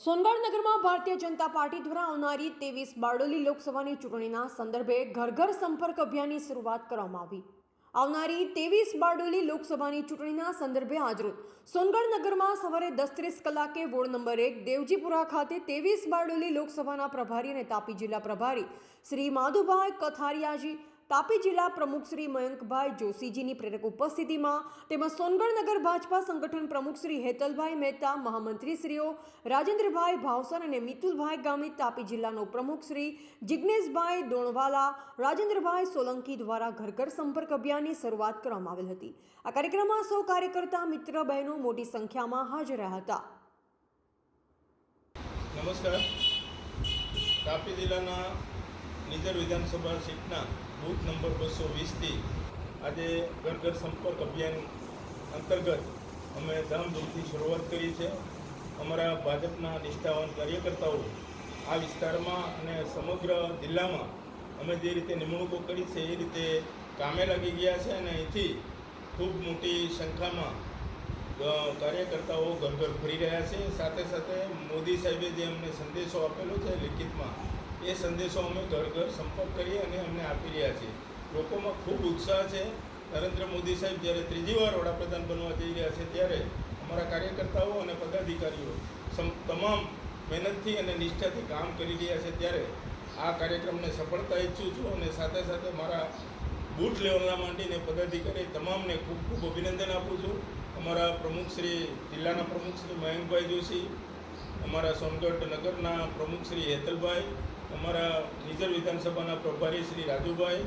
સોનગઢ નગરમાં ભારતીય જનતા પાર્ટી દ્વારા આવનારી ત્રેવીસ બારડોલી લોકસભાની ચૂંટણીના સંદર્ભે ઘર ઘર સંપર્ક અભિયાનની શરૂઆત કરવામાં આવી. આવનારી ત્રેવીસ બારડોલી લોકસભાની ચૂંટણીના સંદર્ભે આજરોજ સોનગઢ નગરમાં સવારે દસ ત્રીસ કલાકે વોર્ડ નંબર એક દેવજીપુરા ખાતે ત્રેવીસ બારડોલી લોકસભાના પ્રભારી અને તાપી જિલ્લા પ્રભારી શ્રી માધુભાઈ કથારિયાજી તાપી જિલ્લા પ્રમુખ શ્રી મયંકભાઈ જોશીજીની પ્રેરક ઉપસ્થિતિમાં તેમજ સોનગઢ નગર ભાજપા સંગઠન પ્રમુખ શ્રી હેતલભાઈ મહેતા, મહામંત્રીશ્રીઓ રાજેન્દ્રભાઈ ભાવસર અને મિતુલભાઈ ગામિત, તાપી જિલ્લાનો પ્રમુખ શ્રી જિજ્ઞેશભાઈ દોણવાલા, રાજેન્દ્રભાઈ સોલંકી દ્વારા ઘર ઘર સંપર્ક અભિયાનની શરૂઆત કરવામાં આવેલ હતી. આ કાર્યક્રમમાં સૌ કાર્યકર્તા, મિત્ર, બહેનો મોટી સંખ્યામાં હાજર રહ્યા હતા. નમસ્કાર. તાપી જિલ્લાના નિઝર વિધાનસભા સીટના બૂથ નંબર બસો વીસથી આજે ઘર ઘર સંપર્ક અભિયાન અંતર્ગત અમે ધામધૂમથી શરૂઆત કરી છે. અમારા ભાજપના નિષ્ઠાવાન કાર્યકર્તાઓ આ વિસ્તારમાં અને સમગ્ર જિલ્લામાં અમે જે રીતે નિમણૂકો કરી છે એ રીતે કામે લાગી ગયા છે અને અહીંથી ખૂબ મોટી સંખ્યામાં કાર્યકર્તાઓ ઘર ઘર ફરી રહ્યા છે. સાથે સાથે મોદી સાહેબે જે અમને સંદેશો આપેલો છે લિખિતમાં એ સંદેશો અમે ઘર ઘર સંપર્ક કરી અને અમને આપી રહ્યા છીએ. લોકોમાં ખૂબ ઉત્સાહ છે. નરેન્દ્ર મોદી સાહેબ જ્યારે ત્રીજી વાર વડાપ્રધાન બનવા જઈ રહ્યા છે ત્યારે અમારા કાર્યકર્તાઓ અને પદાધિકારીઓ તમામ મહેનતથી અને નિષ્ઠાથી કામ કરી રહ્યા છે ત્યારે આ કાર્યક્રમને સફળતા ઈચ્છું છું અને સાથે સાથે મારા બૂથ લેવલના માંડીને પદાધિકારી તમામને ખૂબ ખૂબ અભિનંદન આપું છું. અમારા પ્રમુખ શ્રી, જિલ્લાના પ્રમુખ શ્રી મયંકભાઈ જોશી, અમારા સોનગઢ નગરના પ્રમુખ શ્રી હેતલભાઈ અમારા નિઝર વિધાનસભાના પ્રભારી શ્રી રાજુભાઈ,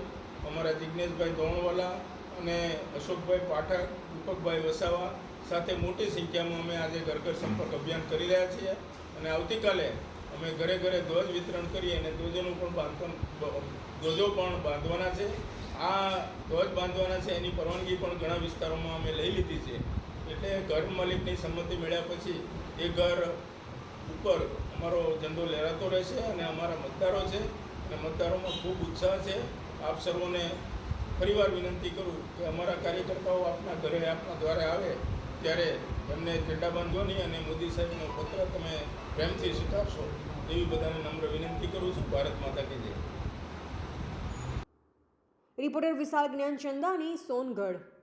અમારા જિજ્ઞેશભાઈ દોણવાલા અને અશોકભાઈ પાઠક, દીપકભાઈ વસાવા સાથે મોટી સંખ્યામાં અમે આજે ઘર ઘર સંપર્ક અભિયાન કરી રહ્યા છીએ અને આવતીકાલે અમે ઘરે ઘરે ધ્વજ વિતરણ કરી અને ધ્વજોનું પણ બાંધકામ, ધ્વજો પણ બાંધવાના છે. આ ધ્વજ બાંધવાના છે એની પરવાનગી પણ ઘણા વિસ્તારોમાં અમે લઈ લીધી છે. એટલે ઘર માલિકની સંમતિ મળ્યા પછી એ ઘર ઉપર અમારો ઝંડો લહેરાતો રહેશે અને અમારા મતદારો છે. અને મતદારોમાં ખૂબ ઉત્સાહ છે. આપ સર્વોને ફરીવાર વિનંતી કરું કે અમારા કાર્યકર્તાઓ આપના ઘરે, આપના દ્વારે આવે ત્યારે એમને ઝંડા બાંધવાની અને મોદી સાહેબનો પત્ર તમે પ્રેમથી સ્વીકારશો એવી બધાને નમ્ર વિનંતી કરું છું. ભારત માતા કે જય. રિપોર્ટર વિશાલ જ્ઞાન ચંદાની સોનગઢ.